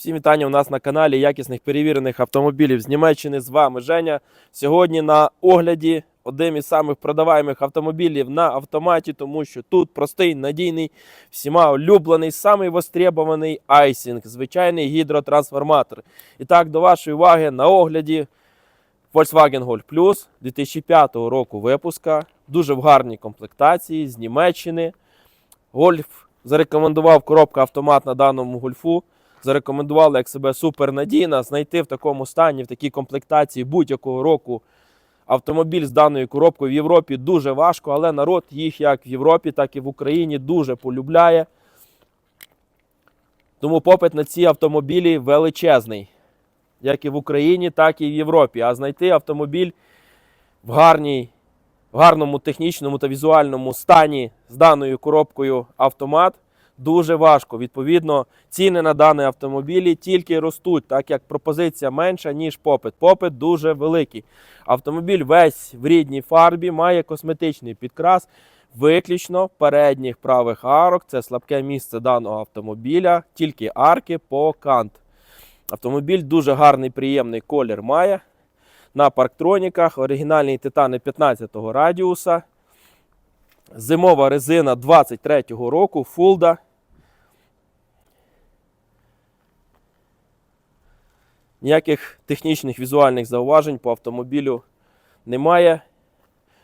Всім вітання у нас на каналі якісних перевірених автомобілів з Німеччини. З вами Женя. Сьогодні на огляді один із самих продаваємих автомобілів на автоматі, тому що тут простий, надійний, всіма улюблений, самий востребований айсінг, звичайний гідротрансформатор. І так, до вашої уваги на огляді Volkswagen Golf Plus 2005 року випуска. Дуже в гарній комплектації з Німеччини. Гольф зарекомендував коробка автомат на даному гольфу. Зарекомендували як себе супернадійна. Знайти в такому стані, в такій комплектації будь-якого року автомобіль з даною коробкою в Європі дуже важко, але народ їх як в Європі, так і в Україні дуже полюбляє. Тому попит на ці автомобілі величезний. Як і в Україні, так і в Європі. А знайти автомобіль в гарній в гарному технічному та візуальному стані з даною коробкою автомат дуже важко. Відповідно, ціни на дані автомобілі тільки ростуть, так як пропозиція менша, ніж попит. Попит дуже великий. Автомобіль весь в рідній фарбі, має косметичний підкрас. Виключно передніх правих арок. Це слабке місце даного автомобіля, тільки арки по кант. Автомобіль дуже гарний, приємний колір має на парктроніках, оригінальні титани 15-го радіуса. Зимова резина 23-го року, фулда. Ніяких технічних візуальних зауважень по автомобілю немає.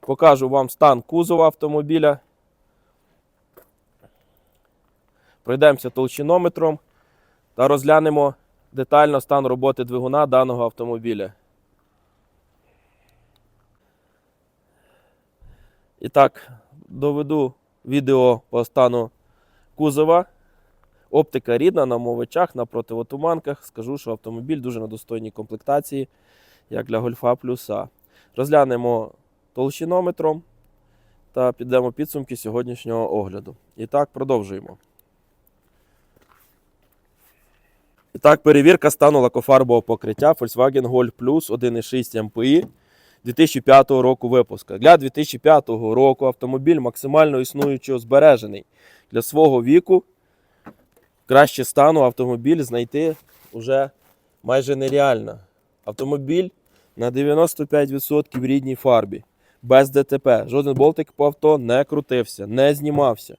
Покажу вам стан кузова автомобіля. Пройдемося толщинометром та розглянемо детально стан роботи двигуна даного автомобіля. І так, доведу відео по стану кузова. Оптика рідна на мовичах, на противотуманках. Скажу, що автомобіль дуже на достойній комплектації, як для Гольфа плюса. Розглянемо толщинометром та підемо підсумки сьогоднішнього огляду. І так, продовжуємо. І так, перевірка стану лакофарбового покриття Volkswagen Golf Plus 1.6 MPI 2005 року випуска. Для 2005 року автомобіль максимально існуючого збережений. Для свого віку краще стану автомобіль знайти вже майже нереально. Автомобіль на 95% в рідній фарбі, без ДТП. Жоден болтик по авто не крутився, не знімався.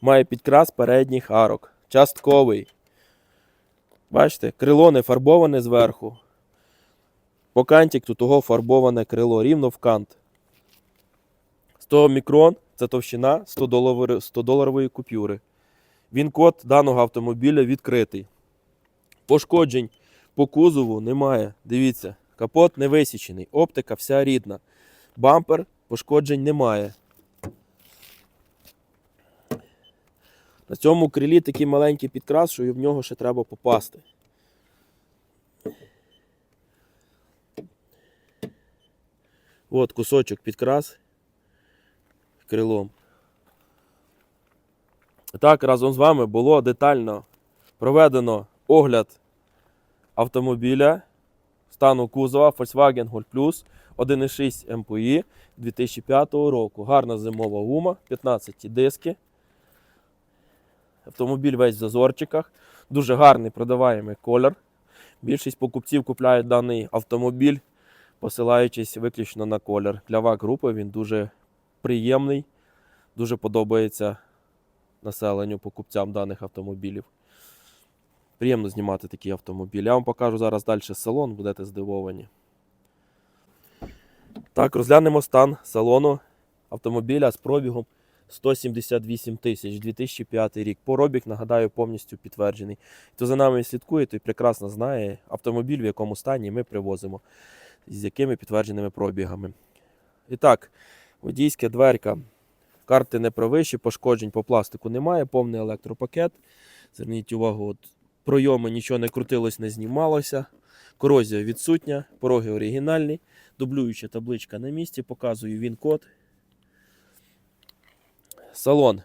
Має підкрас передніх арок. Частковий. Бачите, крило не фарбоване зверху. По кантик тут того фарбоване крило рівно в кант. 100 мікрон це товщина 100 доларової, 100 доларової купюри. Він код даного автомобіля відкритий. Пошкоджень по кузову немає. Дивіться, капот не висічений, оптика вся рідна. Бампер пошкоджень немає. На цьому крилі такий маленький підкрас, що в нього ще треба попасти. От кусочок підкрас крилом. Так, разом з вами було детально проведено огляд автомобіля стану кузова Volkswagen Golf Plus 1.6 MPI 2005 року. Гарна зимова гума, 15 диски. Автомобіль весь в зазорчиках. Дуже гарний продаваємий колір. Більшість покупців купляють даний автомобіль, посилаючись виключно на колір. Для вак групи він дуже приємний, дуже подобається населенню, покупцям даних автомобілів. Приємно знімати такі автомобілі. Я вам покажу зараз далі салон, будете здивовані. Так, розглянемо стан салону автомобіля з пробігом 178 тисяч 2005 рік. Поробіг, нагадаю, повністю підтверджений. Хто за нами слідкує, той прекрасно знає автомобіль, в якому стані ми привозимо, з якими підтвердженими пробігами. І так, водійська дверка. Карти не провищі, пошкоджень по пластику немає, повний електропакет. Зверніть увагу, от пройоми нічого не крутилось, не знімалося. Корозія відсутня, пороги оригінальні, дублююча табличка на місці, показую він код. Салон.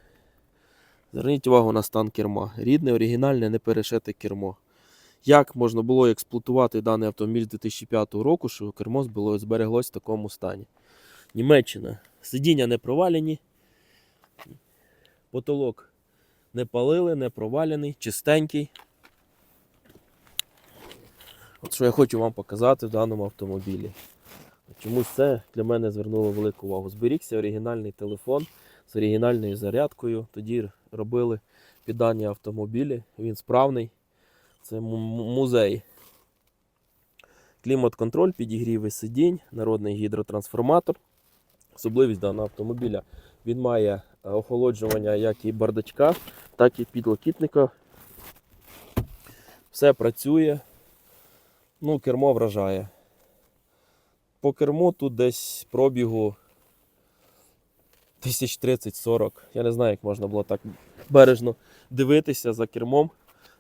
Зверніть увагу на стан керма. Рідне, оригінальне, не перешите кермо. Як можна було експлуатувати даний автомобіль з 2005 року, що кермо збереглось в такому стані? Німеччина. Сидіння не провалені. Потолок Не палили, не провалений, чистенький. От що я хочу вам показати в даному автомобілі. Чомусь це для мене звернуло велику увагу. Зберігся оригінальний телефон з оригінальною зарядкою. Тоді робили під дані автомобілі. Він справний. Це му- му- музей. Клімат-контроль, підігріви сидінь, народний гідротрансформатор. Особливість даного автомобіля. Він має е, охолоджування як і бардачка, так і підлокітника. Все працює. Ну, кермо вражає. По керму тут десь пробігу 1030-40. Я не знаю, як можна було так бережно дивитися за кермом,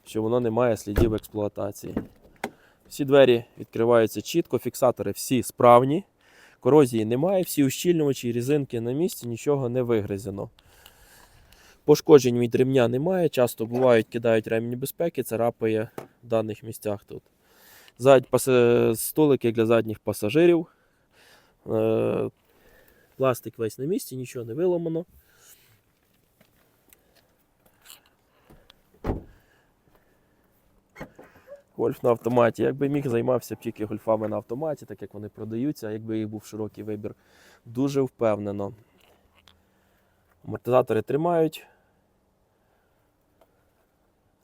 що воно не має слідів експлуатації. Всі двері відкриваються чітко, фіксатори всі справні, корозії немає, всі ущільнювачі, різинки на місці, нічого не вигризено. Пошкоджень від ремня немає. Часто бувають, кидають ремні безпеки, царапає в даних місцях тут. Зад, пасе- столики для задніх пасажирів. Е, пластик весь на місці, нічого не виламано. Гольф на автоматі. Якби міг займався б тільки гольфами на автоматі, так як вони продаються, а якби їх був широкий вибір, дуже впевнено. Амортизатори тримають.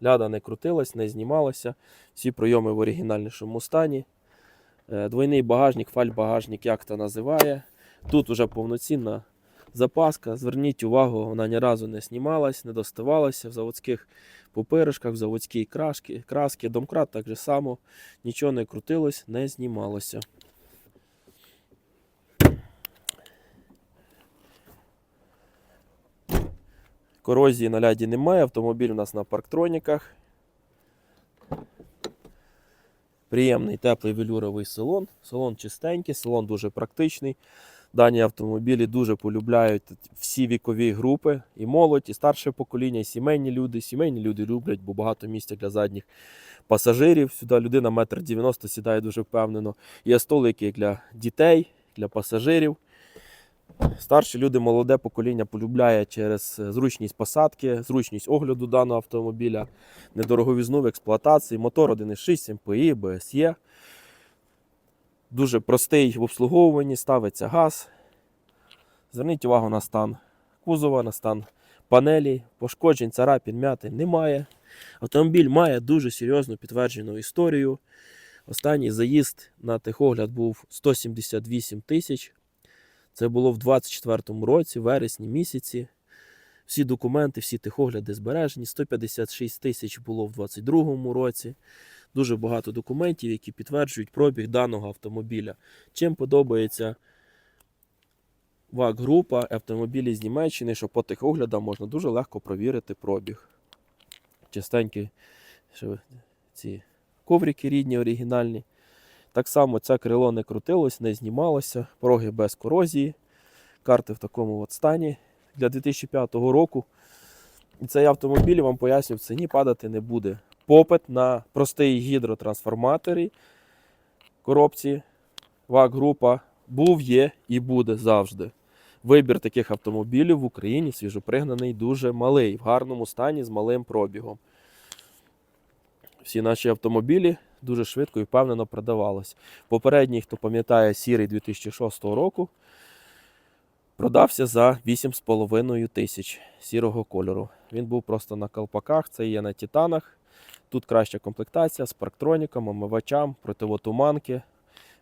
Ляда не крутилась, не знімалася. Всі прийоми в оригінальнішому стані. Е, Двойний багажник, фальбагажник, як то називає. Тут вже повноцінна запаска. Зверніть увагу, вона ні разу не знімалась, не доставалася в заводських пупиришках, в заводській крашки, краски. Домкрат так же само. Нічого не крутилось, не знімалося. Корозії на ляді немає, автомобіль у нас на парктроніках. Приємний теплий велюровий салон. Салон чистенький, салон дуже практичний. Дані автомобілі дуже полюбляють всі вікові групи, і молодь, і старше покоління, і сімейні люди. Сімейні люди люблять, бо багато місця для задніх пасажирів. Сюди людина метр 90 сідає дуже впевнено. Є столики для дітей, для пасажирів. Старші люди, молоде покоління полюбляє через зручність посадки, зручність огляду даного автомобіля, недороговізну в експлуатації, мотор 1.6 МПІ, БСЄ. Дуже простий в обслуговуванні, ставиться газ. Зверніть увагу на стан кузова, на стан панелі, пошкоджень, царапін, м'яти немає. Автомобіль має дуже серйозну підтверджену історію. Останній заїзд на техогляд був 178 тисяч. Це було в 24-му році, вересні місяці. Всі документи, всі техогляди збережені. 156 тисяч було в 22-му році. Дуже багато документів, які підтверджують пробіг даного автомобіля. Чим подобається ВАГ-група автомобілі з Німеччини, що по техоглядам можна дуже легко провірити пробіг. Чистенькі що ці коврики рідні, оригінальні. Так само це крило не крутилось, не знімалося, пороги без корозії, карти в такому от стані для 2005 року. І цей автомобіль, вам поясню, в ціні падати не буде. Попит на простий гідротрансформаторі коробці ВАГ-група був, є і буде завжди. Вибір таких автомобілів в Україні свіжопригнаний дуже малий, в гарному стані з малим пробігом. Всі наші автомобілі дуже швидко і впевнено продавалися. Попередній, хто пам'ятає, сірий 2006 року продався за 8,5 тисяч сірого кольору. Він був просто на колпаках, це є на титанах. Тут краща комплектація з парктроніком, омивачам, противотуманки,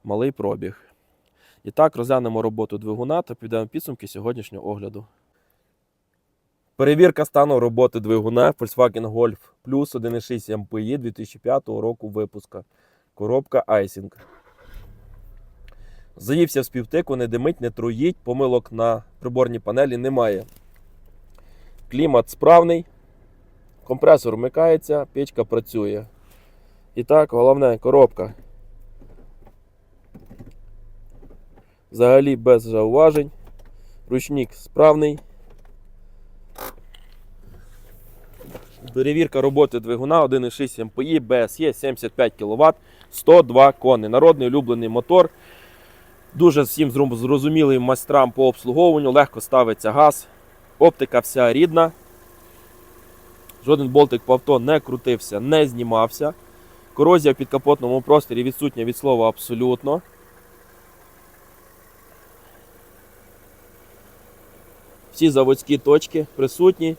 малий пробіг. І так розглянемо роботу двигуна та підемо підсумки сьогоднішнього огляду. Перевірка стану роботи двигуна Volkswagen Golf Plus 1.6 MPI 2005 року випуска. Коробка Айсінг. Заївся в співтику, не димить, не труїть, помилок на приборній панелі немає. Клімат справний, компресор вмикається, печка працює. І так, головне коробка. Взагалі без зауважень. Ручник справний. Перевірка роботи двигуна 1.6 МПІ, БСЄ 75 кВт, 102 кони. Народний улюблений мотор. Дуже всім зрозумілий майстрам по обслуговуванню, легко ставиться газ. Оптика вся рідна. Жоден болтик по авто не крутився, не знімався. Корозія в підкапотному просторі відсутня від слова абсолютно. Всі заводські точки присутні.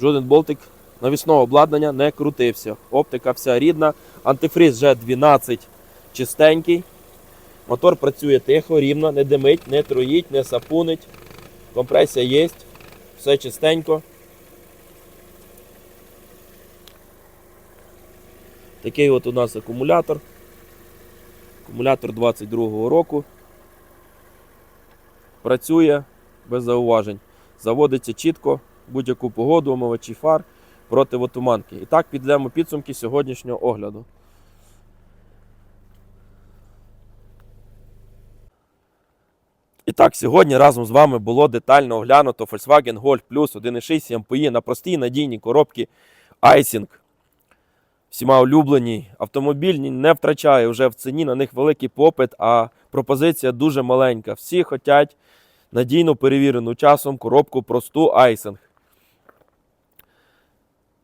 Жоден болтик навісного обладнання не крутився. Оптика вся рідна. Антифриз G12 чистенький. Мотор працює тихо, рівно, не димить, не троїть, не сапунить. Компресія є, все чистенько. Такий от у нас акумулятор. Акумулятор 22-го року. Працює без зауважень. Заводиться чітко, будь-яку погоду, омивачі фар, противотуманки. І так підемо підсумки сьогоднішнього огляду. І так, сьогодні разом з вами було детально оглянуто Volkswagen Golf Plus 1.6 MPI на простій надійній коробці Icing. Всіма улюблені. Автомобіль не втрачає вже в ціні, на них великий попит, а пропозиція дуже маленька. Всі хочуть надійно перевірену часом коробку просту Icing.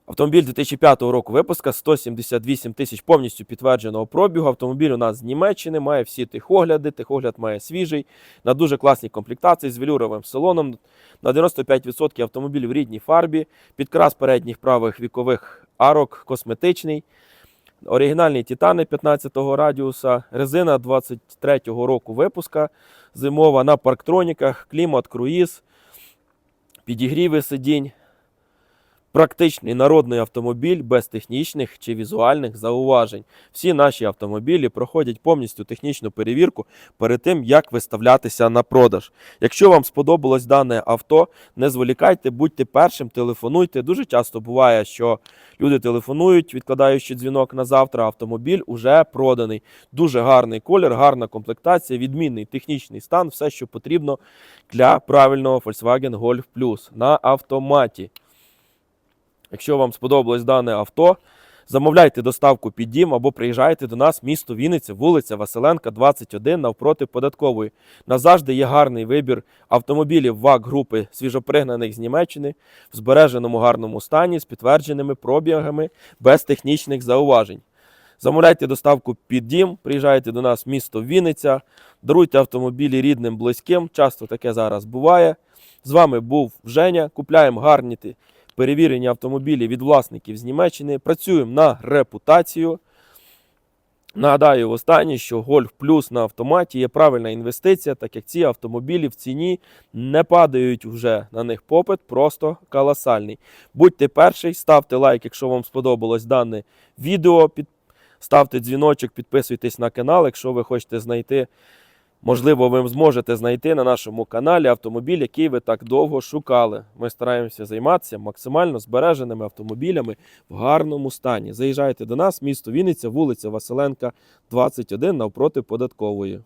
Автомобіль 2005 року випуска 178 тисяч повністю підтвердженого пробігу. Автомобіль у нас з Німеччини, має всі тихогляди. Тихогляд має свіжий, на дуже класній комплектації з велюровим салоном. На 95% автомобіль в рідній фарбі, підкрас передніх правих вікових арок, косметичний. Оригінальні титани 15-го радіуса, резина 23-го року випуска, зимова на парктроніках, клімат, круїз, підігріви сидінь. Практичний народний автомобіль без технічних чи візуальних зауважень. Всі наші автомобілі проходять повністю технічну перевірку перед тим, як виставлятися на продаж. Якщо вам сподобалось дане авто, не зволікайте, будьте першим, телефонуйте. Дуже часто буває, що люди телефонують, відкладаючи дзвінок на завтра. Автомобіль уже проданий. Дуже гарний колір, гарна комплектація, відмінний технічний стан, все, що потрібно для правильного Volkswagen Golf Plus на автоматі. Якщо вам сподобалось дане авто, замовляйте доставку під дім або приїжджайте до нас, місто Вінниця, вулиця Василенка, 21, навпроти податкової. Назавжди є гарний вибір автомобілів ВАГ групи свіжопригнаних з Німеччини в збереженому гарному стані з підтвердженими пробігами без технічних зауважень. Замовляйте доставку під дім, приїжджайте до нас, місто Вінниця, даруйте автомобілі рідним, близьким. Часто таке зараз буває. З вами був Женя. Купляємо гарні перевірені автомобілі від власників з Німеччини. Працюємо на репутацію. Нагадаю останнє, що Golf Plus на автоматі є правильна інвестиція, так як ці автомобілі в ціні не падають вже на них попит, просто колосальний. Будьте перший, ставте лайк, якщо вам сподобалось дане відео. Ставте дзвіночок, підписуйтесь на канал, якщо ви хочете знайти. Можливо, ви зможете знайти на нашому каналі автомобіль, який ви так довго шукали. Ми стараємося займатися максимально збереженими автомобілями в гарному стані. Заїжджайте до нас, місто Вінниця, вулиця Василенка, 21 навпроти податкової.